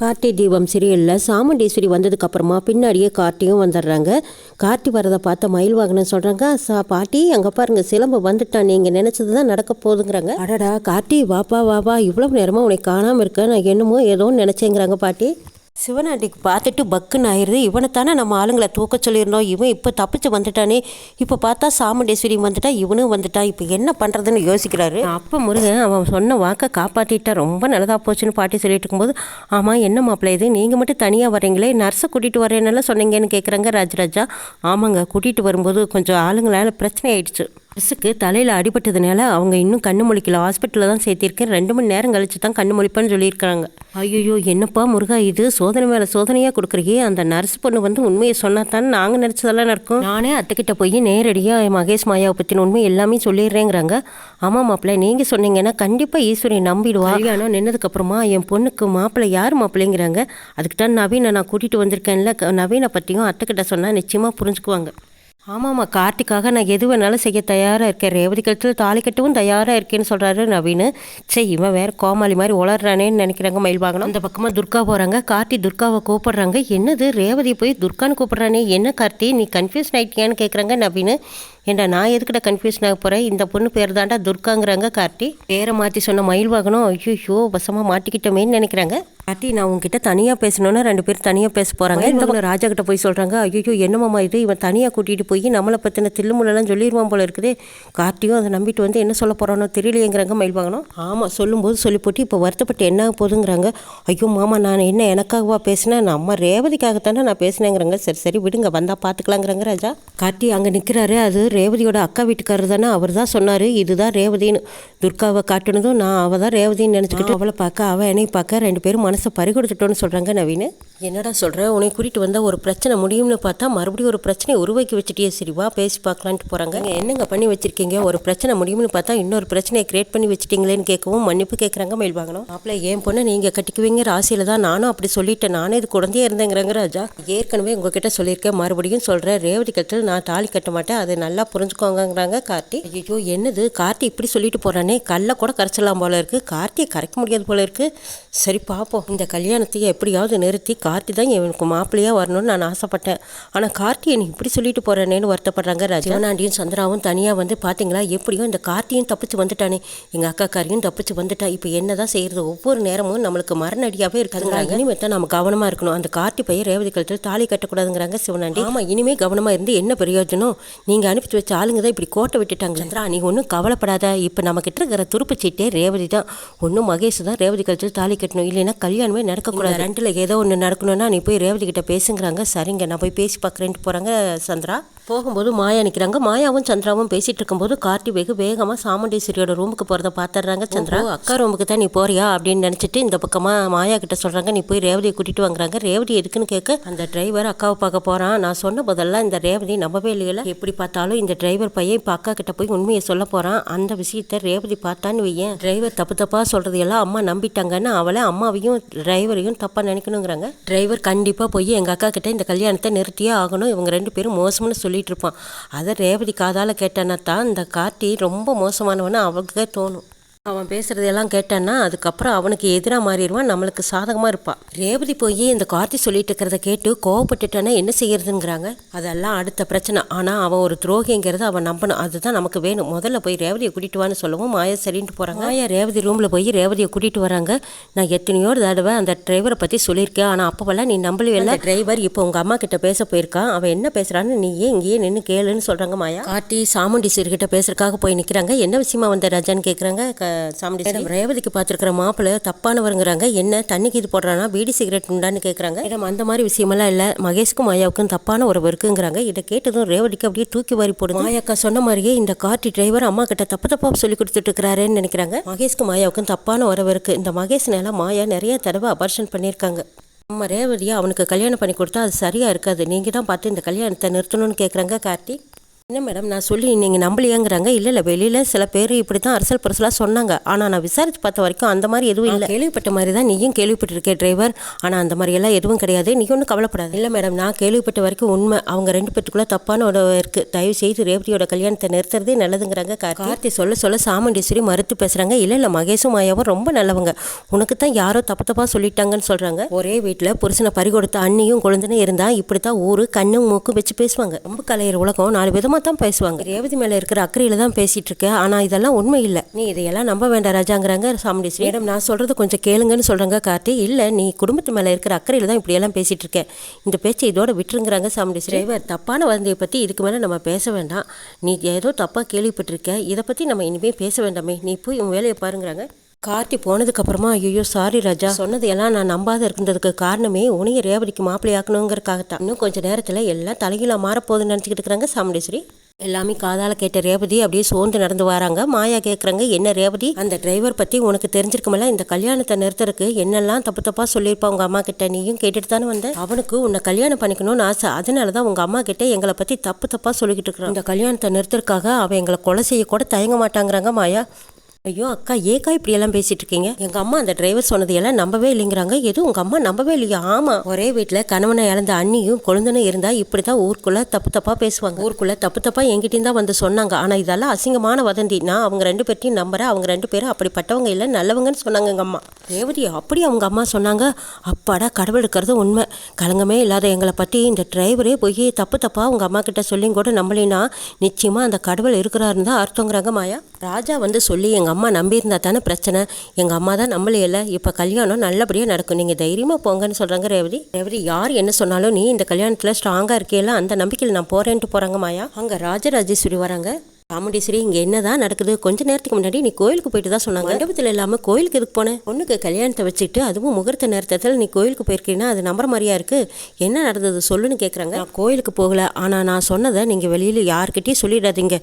கார்த்தி தீபம் சீரியலில் சாமுண்டீஸ்வரி வந்ததுக்கு அப்புறமா பின்னாடியே கார்த்தியும் வந்துடுறாங்க. கார்த்தி வரதை பார்த்த மயில் வாகனம் சொல்கிறாங்க சா பாட்டி அங்கே பாருங்க சிலம்பு வந்துட்டான். நீங்கள் நினச்சது தான் நடக்க போகுதுங்கிறாங்க. அடடா கார்த்தி வாப்பா வாப்பா இவ்வளோ நேரமாக உன்னை காணாமல் இருக்க நான் என்னமோ ஏதோ நினச்சேங்கிறாங்க பாட்டி. சிவனாண்டிக்கு பார்த்துட்டு பக்குன்னு ஆயிடுது. இவனைத்தானே நம்ம ஆளுங்களை தூக்க சொல்லியிருந்தோம். இவன் இப்போ தப்பிச்சு வந்துட்டானே. இப்போ பார்த்தா சாமுண்டேஸ்வரி வந்துட்டா இவனும் வந்துட்டான் இப்போ என்ன பண்ணுறதுன்னு யோசிக்கிறாரு. அப்போ முருகன் அவன் சொன்ன வாக்கை காப்பாற்றிட்டா ரொம்ப நல்லதாக போச்சுன்னு பாட்டி சொல்லிட்டு இருக்கும்போது ஆமாம் என்ன மாப்பிள்ள இது? நீங்கள் மட்டும் தனியாக வரீங்களே நர்ஸை கூட்டிகிட்டு வரேன்னெல்லாம் சொன்னீங்கன்னு கேட்குறாங்க ராஜராஜா. ஆமாங்க கூட்டிகிட்டு வரும்போது கொஞ்சம் ஆளுங்களால பிரச்சனை ஆயிடுச்சு. நர்ஸுக்கு தலையில் அடிபட்டதுனால அவங்க இன்னும் கண்ணு முழிக்கல. ஹாஸ்பிட்டலில் தான் சேர்த்திருக்கேன் ரெண்டு மணி நேரம் கழிச்சு தான் கண்ணு முழிப்பேன்னு சொல்லியிருக்காங்க ஐயோ என்னப்பா முருகா இது? சோதனை மேலே சோதனையாக கொடுக்குறியே? அந்த நர்ஸ் பொண்ணு வந்து உண்மையை சொன்னா தான் நாங்கள் நினச்சதெல்லாம் நடக்கும். நானே அத்தைக்கிட்ட போய் நேரடியாக மகேஷ் மாயாவை பற்றின உண்மை எல்லாமே சொல்லிடுறேங்கிறாங்க. ஆமாம் மாப்பிள்ளை நீங்கள் சொன்னீங்கன்னா கண்டிப்பாக ஈஸ்வரி நம்பிடுவா. கல்யாணம் நின்னதுக்கப்புறமா என் பொண்ணுக்கு மாப்பிள்ளை யார் மாப்பிள்ளைங்கிறாங்க. அதுக்கு தான் நவீனை நான் கூட்டிகிட்டு வந்திருக்கேன்ல. க- நவீனை பற்றியும் அத்தைக்கிட்ட சொன்னால் நிச்சயமாக புரிஞ்சுக்குவாங்க. ஆமாம்மா கார்த்திக்காக நான் எது வேணாலும் செய்ய தயாராக இருக்கேன். ரேவதி கழுத்தில் தாலி கட்டவும் தயாராக இருக்கேன்னு சொல்கிறாரு நவீன். சே இவன் வேறு கோமாளி மாதிரி உளறானேன்னு நினைக்கிறாங்க மயில் வாங்கணும் அந்த பக்கமாக துர்கா போகிறாங்க கார்த்தி துர்காவை கூப்பிடுறாங்க. என்னது ரேவதி போய் துர்கான்னு கூப்பிட்றானே? என்ன கார்த்தி நீ கன்ஃபியூஸ் ஆகிட்டியான்னு கேட்குறாங்க நவீன். ஏண்டா நான் எதுக்கிட்ட கன்ஃபியூஷன் ஆக போகிறேன் இந்த பொண்ணு பேர் தாண்டா துர்காங்கிறாங்க கார்த்தி. பேரை மாற்றி சொன்ன மயில் வாகனம் ஐயோ வசமாக மாட்டிக்கிட்டோமேன்னு நினைக்கிறாங்க. கார்த்தி நான் உங்ககிட்ட தனியாக பேசணும்னு ரெண்டு பேர் தனியாக பேச போகிறாங்க இந்த பொண்ணு ராஜா கிட்ட போய் சொல்கிறாங்க ஐயோ என்னமாம்மா இது? இவன் தனியாக கூட்டிகிட்டு போய் நம்மளை பற்றின தில்லுமுள்ளெல்லாம் சொல்லிடுவான் போல இருக்குதே. கார்த்தியும் அதை நம்பிட்டு வந்து என்ன சொல்ல போகிறானோ தெரியலையேங்கிறாங்க மயில் வாங்கணும் ஆமாம் சொல்லும்போது சொல்லி போட்டு இப்போ வருத்தப்பட்டு என்ன ஆக போகுதுங்கிறாங்க. ஐயோ மாமா நான் என்ன எனக்காகவா பேசினேன்? நம்ம ரேவதிக்காகத்தானே நான் பேசினேங்கிறாங்க. சரி சரி விடுங்க வந்தால் பார்த்துக்கலாங்கிறாங்க ராஜா. கார்த்தி அங்கே நிற்கிறாரு அது ரேவதியோட அக்கா வீட்டுக்காரர் தானே அவர் தான் சொன்னார் இதுதான் ரேவதின்னு. துர்காவை காட்டுனதும் நான் அவள் தான் ரேவதின்னு நினச்சிக்கிட்டு அவளை பார்க்க அவள் என்னை பார்க்க ரெண்டு பேரும் மனசை மனசை பறிகொடுத்துட்டோன்னு சொல்கிறாங்க நவீன். என்னடா சொல்கிற உன்னை கூட்டிகிட்டு வந்தால் ஒரு பிரச்சனை முடியும்னு பார்த்தா மறுபடியும் ஒரு பிரச்சனையை உருவாக்கி வச்சுட்டே சரிவா. பேசி பார்க்கலான்ட்டு போகிறாங்க என்னங்க பண்ணி வச்சுருக்கீங்க? ஒரு பிரச்சனை முடியும்னு பார்த்தா இன்னொரு பிரச்சனையை கிரியேட் பண்ணி வச்சிட்டீங்களேன்னு கேட்கவும் மன்னிப்பு கேட்குறாங்க மயில் வாங்கணும் மாப்பிள்ள என் பொண்ணை நீங்கள் கட்டிக்குவீங்க? ராசியில் தான் நானும் அப்படி சொல்லிட்டேன். நானே இது குழந்தையே இருந்தேங்கிறாங்க ராஜா. ஏற்கனவே உங்ககிட்ட சொல்லியிருக்கேன். மறுபடியும் சொல்கிறேன் ரேவதி கட்டில் நான் தாலி கட்ட மாட்டேன். அதை நல்லா புரிஞ்சுக்கோங்கிறாங்க கார்த்தி. ஐயோ என்னது? கார்த்தி இப்படி சொல்லிட்டு போகிறானே கல்லை கூட கரைச்சலாம் போல இருக்குது கார்த்தியை கரைக்க முடியாது போல இருக்குது சரி பார்ப்போம் இந்த கல்யாணத்தையே எப்படியாவது நிறுத்தி கார்த்தி தான் எனக்கு மாப்பிள்ளையாக வரணும்னு நான் ஆசைப்பட்டேன். ஆனால் கார்த்தியை நீ இப்படி சொல்லிட்டு போகிறேனேன்னு வருத்தப்படுறாங்க ராஜானாண்டியும் சந்திராவும் தனியாக வந்து பார்த்தீங்களா எப்படியும் இந்த கார்த்தியும் தப்பிச்சு வந்துட்டானே. எங்கள் அக்காக்காரியும் தப்பிச்சு வந்துட்டா. இப்போ என்னதான் செய்யறது? ஒவ்வொரு நேரமும் நம்மளுக்கு மரணடியாகவே இருக்காதுங்கிறாங்க இனிமேல் தான் நம்ம கவனமாக இருக்கணும். அந்த கார்த்தி பையன் ரேவதி கழுத்தில் தாலி கட்டக்கூடாதுங்கிறாங்க சிவனாண்டி. ஆமாம் இனிமே கவனமாக இருந்து என்ன பிரயோஜனம்? நீங்கள் அனுப்பி வச்ச ஆளுங்க தான் இப்படி கோட்டை விட்டுட்டாங்க. சந்திரா நீ ஒன்றும் கவலைப்படாத. இப்போ நம்ம கிட்ட இருக்கிற துருப்பு சீட்டே ரேவதி தான். ஒன்றும் மகேஷ் தான் ரேவதி கழுத்தில் தாலி கட்டணும். இல்லைன்னா கல்யாணமே நடக்கக்கூடாது. ரெண்டில் ஏதோ ஒன்று நடக்கணும்னா நீ போய் ரேவதி கிட்ட பேசுங்கிறாங்க. சரிங்க நான் போய் பேசி பார்க்குறேன்ட்டு போகிறாங்க சந்திரா. போகும்போது மாயா நிற்கிறாங்க மாயாவும் சந்திராவும் பேசிகிட்டு இருக்கும்போது கார்த்தி வெகு வேகமாக சாமுண்டீஸ்வரியோட ரூமுக்கு போகிறத பார்த்துடுறாங்க சந்திரா. அக்கா ரூமுக்கு தான் நீ போறியா அப்படின்னு நினச்சிட்டு இந்த பக்கமாக மாயா கிட்ட சொல்கிறாங்க நீ போய் ரேவதியை கூட்டிட்டு வாங்குறாங்க. ரேவதி எதுக்குன்னு கேட்க அந்த டிரைவர் அக்காவை பார்க்க போகிறான் நான் சொன்ன போதெல்லாம் இந்த ரேவதி நம்பவே இல்லையில. எப்படி பார்த்தாலும் இந்த டிரைவர் பையன் இப்போ அக்கா கிட்ட போய் உண்மையை சொல்ல போகிறான் அந்த விஷயத்த ரேவதி பார்த்தான்னு வையேன். டிரைவர் தப்பு தப்பாக சொல்கிறது எல்லாம் அம்மா நம்பிட்டாங்கன்னு அவளை அம்மாவையும் டிரைவரையும் தப்பாக நினைக்கணுங்கிறாங்க. டிரைவர் கண்டிப்பாக போய் எங்கள் அக்கா கிட்ட இந்த கல்யாணத்தை நிறுத்தியே ஆகணும். இவங்க ரெண்டு பேரும் மோசம்னு சொல்லி சொல்லிகிட்ருப்பான் அதை ரேவதி காதால் கேட்டானா தான் இந்த கார்த்தி ரொம்ப மோசமானவன்னு அவளுக்கே தோணும். அவன் பேசுறதெல்லாம் கேட்டான்னா அதுக்கப்புறம் அவனுக்கு எதிராக மாறிடுவான் நம்மளுக்கு சாதகமாக இருப்பான். ரேவதி போய் இந்த கார்த்தி சொல்லிட்டு இருக்கிறத கேட்டு கோவப்பட்டுட்டானா என்ன செய்யறதுங்கிறாங்க? அதெல்லாம் அடுத்த பிரச்சனை. ஆனால் அவன் ஒரு துரோகிங்கிறத அவன் நம்பணும். அதுதான் நமக்கு வேணும். முதல்ல போய் ரேவதியை கூட்டிட்டு வான்னு சொல்லவும். மாயா சரின்ட்டு போகிறாங்க மாயா ரேவதி ரூமில் போய் ரேவதியை கூட்டிட்டு வராங்க. நான் எத்தனையோ தடவை அந்த டிரைவரை பற்றி சொல்லியிருக்கேன். ஆனால் அப்போவெல்லாம் நீ நம்பலையில டிரைவர் இப்போ உங்கள் அம்மா கிட்ட பேச போயிருக்கான். அவன் என்ன பேசுறான்னு நீ ஏன் இங்கேயே நின்று கேளுன்னு சொல்கிறாங்க மாயா. கார்த்தி சாமுண்டீஸ்வரி கிட்ட பேசுறதுக்காக போய் நிற்கிறாங்க என்ன விஷயமா வந்த ராஜான்னு கேட்குறாங்க சாமுண்டி மேடம் ரேவதிக்கு பார்த்துருக்கிற மாப்பிள்ளை தப்பானவருங்கிறாங்க. என்ன தண்ணிக்கு இது போடுறானா பீடி சிகரெட் உண்டான்னு கேட்குறாங்க மேடம் அந்த மாதிரி விஷயமெல்லாம் இல்லை. மகேஷ்க்கும் மாயாவுக்கும் தப்பான உறவு இருக்குங்கிறாங்க இதை கேட்டதும் ரேவதிக்கு அப்படியே தூக்கி வாரி போடுது. மாயாக்கா சொன்ன மாதிரியே இந்த கார்த்தி டிரைவர் அம்மா கிட்ட தப்பு தப்பா சொல்லி கொடுத்துட்டு இருக்கிறாருன்னு நினைக்கிறாங்க. மகேஷ்க்கும் மாயாவுக்கும் தப்பான உறவு இருக்கு இந்த மகேஷ்னால மாயா நிறைய தடவை அபர்ஷன் பண்ணியிருக்காங்க. நம்ம ரேவதியா அவனுக்கு கல்யாணம் பண்ணி கொடுத்தா அது சரியா இருக்காது. நீங்க தான் பார்த்து இந்த கல்யாணத்தை நிறுத்தணும்னு கேட்குறாங்க கார்த்தி. என்ன மேடம் நான் சொல்லி நீங்கள் நம்பலையாங்கிறாங்க. இல்லை இல்லை வெளியில் சில பேர் இப்படி தான் அரசல் பரசலாக சொன்னாங்க. ஆனால் நான் விசாரிச்சு பார்த்த வரைக்கும் அந்த மாதிரி எதுவும் இல்லை. கேள்விப்பட்ட மாதிரி தான் நீயும் கேள்விப்பட்டிருக்கே டிரைவர் ஆனால் அந்த மாதிரி எல்லாம் எதுவும் கிடையாது. நீ ஒன்றும் கவலைப்படாது. இல்லை மேடம் நான் கேள்விப்பட்ட வரைக்கும் உண்மை. அவங்க ரெண்டு பேத்துக்குள்ள தப்பான ஒரு இருக்குது தயவு செய்து ரேவதியோட கல்யாணத்தை நிறுத்துறதே நல்லதுங்கிறாங்க கார்த்தி. சொல்ல சொல்ல சாமுண்டீஸ்வரி மறுத்து பேசுகிறாங்க இல்லை இல்லை மகேஷும் மாயாவும் ரொம்ப நல்லவங்க. உனக்கு தான் யாரோ தப்பு தப்பாக சொல்லிட்டாங்கன்னு சொல்கிறாங்க ஒரே வீட்டில் புருஷனை பறி கொடுத்த அண்ணியும் குழந்தையும் இருந்தால் இப்படி தான் ஊரு கண்ணும் மூக்கும் வச்சு பேசுவாங்க. ரொம்ப கலையிற உலகம். நாலு விதமாக தான் பேசுவாங்க. ரேவதி மேலே இருக்கிற அக்கறையில் தான் பேசிகிட்டு இருக்க ஆனால் இதெல்லாம் உண்மை இல்லை. நீ இதையெல்லாம் நம்ப வேண்டாம் ராஜாங்கிறாங்க. சாமுண்டீஸ்வரி மேடம் நான் சொல்கிறது கொஞ்சம் கேளுங்கன்னு சொல்கிறாங்க கார்த்தி. இல்லை நீ குடும்பத்து மேலே இருக்கிற அக்கறையில் தான் இப்படியெல்லாம் பேசிகிட்டு இருக்கேன் இந்த பேச்சை இதோட விட்டுருங்கிறாங்க சாமுண்டீஸ்வரி டிரைவர் தப்பான வதந்தியை பற்றி இதுக்கு மேலே நம்ம பேச வேண்டாம். நீ ஏதோ தப்பாக கேள்விப்பட்டிருக்க. இதை பற்றி நம்ம இனிமேல் பேச வேண்டாமே. நீ போய் உன் வேலையை பாருங்கிறாங்க. கார்த்தி போனதுக்கு அப்புறமா ஐயோ சாரி ராஜா. சொன்னது எல்லாம் நான் நம்பாத இருந்ததுக்கு காரணமே உனைய ரேவதிக்கு மாப்பிள்ளையாக்கணுங்கிறக்காகத்தான். இன்னும் கொஞ்சம் நேரத்தில் எல்லாம் தலைகீழா மாறப்போகுதுன்னு நினச்சிக்கிட்டு இருக்கிறாங்க சாமுண்டேஸ்வரி. எல்லாமே காதால கேட்ட ரேவதி அப்படியே சோர்ந்து நடந்து வராங்க. மாயா கேட்குறாங்க என்ன ரேவதி? அந்த டிரைவர் பற்றி உனக்கு தெரிஞ்சிருக்குமல்ல? இந்த கல்யாணத்தை நிறுத்தறதுக்கு என்னெல்லாம் தப்பு தப்பா சொல்லியிருப்பா உங்க அம்மா கிட்ட? நீயும் கேட்டுட்டு தானே வந்த? அவனுக்கு உன்னை கல்யாணம் பண்ணிக்கணும்னு ஆசை. அதனால தான் உங்க அம்மா கிட்ட எங்களை பற்றி தப்பு தப்பா சொல்லிக்கிட்டு இருக்கிறான். இந்த கல்யாணத்தை நிறுத்தறதுக்காக அவன் எங்களை கொலை செய்ய கூட தயங்க மாட்டாங்கிறாங்க மாயா. ஐயோ அக்கா ஏக்கா இப்படி எல்லாம் பேசிட்டு இருக்கீங்க எங்க அம்மா அந்த டிரைவர் சொன்னது எல்லாம் நம்பவே இல்லைங்கிறாங்க. எதுவும் உங்க அம்மா நம்பவே இல்லையா? ஆமா. ஒரே வீட்டுல கணவனை இழந்த அண்ணியும் கொழுந்தனும் இருந்தா இப்படிதான் ஊருக்குள்ள தப்பு தப்பா பேசுவாங்க. ஊருக்குள்ள தப்பு தப்பா எங்கிட்டயும் தான் வந்து சொன்னாங்க. ஆனா இதெல்லாம் அசிங்கமான வதந்தி. நான் அவங்க ரெண்டு பேர்த்தையும் நம்புறேன். அவங்க ரெண்டு பேரும் அப்படிப்பட்டவங்க இல்லை நல்லவங்கன்னு சொன்னாங்க எங்க அம்மா. ரேவதி அப்படி அவங்க அம்மா சொன்னாங்க. அப்பாடா கடவுள் இருக்கிறது உண்மை. கலங்கமே இல்லாத எங்களை பற்றி இந்த டிரைவரே போய் தப்பு தப்பாக உங்கள் அம்மா கிட்ட சொல்லியும் கூட நம்பலைன்னா நிச்சயமாக அந்த கடவுள் இருக்கிறாருன்னு தான் அர்த்தங்கிறாங்க மாயா. ராஜா வந்து சொல்லி எங்கள் அம்மா நம்பியிருந்தா தானே பிரச்சனை. எங்கள் அம்மா தான் நம்பலையில இப்போ கல்யாணம் நல்லபடியாக நடக்கும். நீங்கள் தைரியமாக போங்கன்னு சொல்கிறாங்க ரேவதி. ரேவதி யார் என்ன சொன்னாலும் நீ இந்த கல்யாணத்தில் ஸ்ட்ராங்காக இருக்கையில அந்த நம்பிக்கையில் நான் போகிறேன்ட்டு போகிறாங்க மாயா. அங்கே ராஜராஜேஸ்வரி வராங்க. சாமுண்டீஸ்வரி இங்கே என்னதான் நடக்குது? கொஞ்ச நேரத்துக்கு முன்னாடி நீ கோயிலுக்கு போயிட்டு தான் சொன்னாங்க. மண்டபத்தில் இல்லாமல் கோயிலுக்கு எதுக்கு போனேன் பொண்ணுக்கு கல்யாணத்தை வச்சுட்டு அதுவும் முகூர்த்த நேரத்தில் நீ கோயிலுக்கு போயிருக்கீங்கன்னா அது நம்புற மாதிரியா இருக்கு? என்ன நடந்தது? சொல்லுன்னு கேட்குறாங்க நான் கோயிலுக்கு போகல. ஆனால் நான் சொன்னதை நீங்கள் வெளியில் யார்கிட்டயும் சொல்லிடாதீங்க.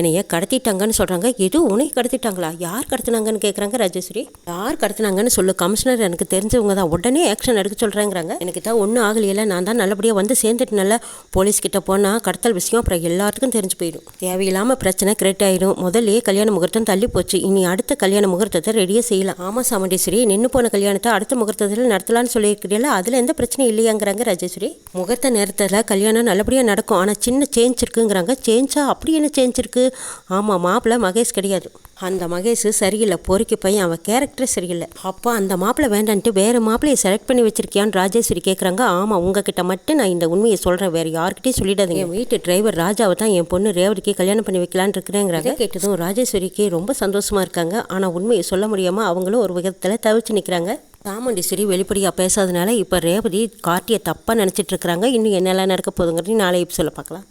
என்னைய கடத்திட்டாங்கன்னு சொல்கிறாங்க எதுவும் உன்னை கடத்திட்டாங்களா? யார் கடத்தினாங்கன்னு கேட்குறாங்க ராஜேஸ்வரி. யார் கடத்தினாங்கன்னு சொல்லு. கமிஷனர் எனக்கு தெரிஞ்சவங்க தான். உடனே ஆக்ஷன் எடுக்க சொல்கிறேங்கிறாங்க எனக்கு தான் ஒன்றும் ஆகலையில. நான் தான் நல்லபடியாக வந்து சேர்ந்துட்டுனால. போலீஸ் கிட்ட போனால் கடத்தல் விஷயம் அப்புறம் எல்லாத்துக்கும் தெரிஞ்சு போயிடும். தேவையில்லாமல் பிரச்சனை கிரியேட் ஆயிடும். முதல்லயே கல்யாண முகூர்த்தம் தள்ளி போச்சு. இனி அடுத்த கல்யாண முகூர்த்தத்தை ரெடியாக செய்யலாம். ஆமாம் சாமுண்டேஸ்வரி நின்று போன கல்யாணத்தை அடுத்த முகூர்த்தத்தில் நடத்தலாம்னு சொல்லியிருக்கிறீங்களா அதில் எந்த பிரச்சனையும் இல்லையாங்கிறாங்க ராஜேஸ்வரி. முகூர்த்த நேரத்தில் கல்யாணம் நல்லபடியாக நடக்கும். ஆனால் சின்ன சேஞ்ச் இருக்குங்கிறாங்க. சேஞ்சா அப்படி என்ன சேஞ்ச் இருக்குது ஆமாம் மாப்பிள்ளை மகேஷ் கிடையாது. அந்த மகேஷ் சரியில்லை. பொறுக்கி பையன் அவன் கேரக்டரே சரியில்லை. அப்போ அந்த மாப்பிள்ளை வேண்டான்ட்டு வேறு மாப்பிள்ளையை செலக்ட் பண்ணி வச்சிருக்கியான்னு ராஜேஸ்வரி கேட்குறாங்க ஆமாம் உங்ககிட்ட மட்டும் நான் இந்த உண்மையை சொல்கிறேன் வேறு யார்கிட்டையும் சொல்லிடாதீங்க. என் வீட்டு டிரைவர் ராஜாவை தான் என் பொண்ணு ரேவதிக்கு கல்யாணம் பண்ணி வைக்கலாம் வைக்கலான்னு இருக்கிறேங்கிறாங்க. கேட்டதும் ராஜேஸ்வரிக்கு ரொம்ப சந்தோஷமா இருக்காங்க. ஆனால் உண்மையை சொல்ல முடியாமல் அவங்களும் ஒரு விதத்தில் தவிச்சு நிற்கிறாங்க சாமுண்டீஸ்வரி வெளிப்படையாக பேசாதனால இப்போ ரேவதி கார்த்தியை தப்பாக நினச்சிட்டு இருக்கிறாங்க. இன்னும் என்னெல்லாம் நடக்க போதுங்கிறது நாளை சொல்ல பார்க்கலாம்.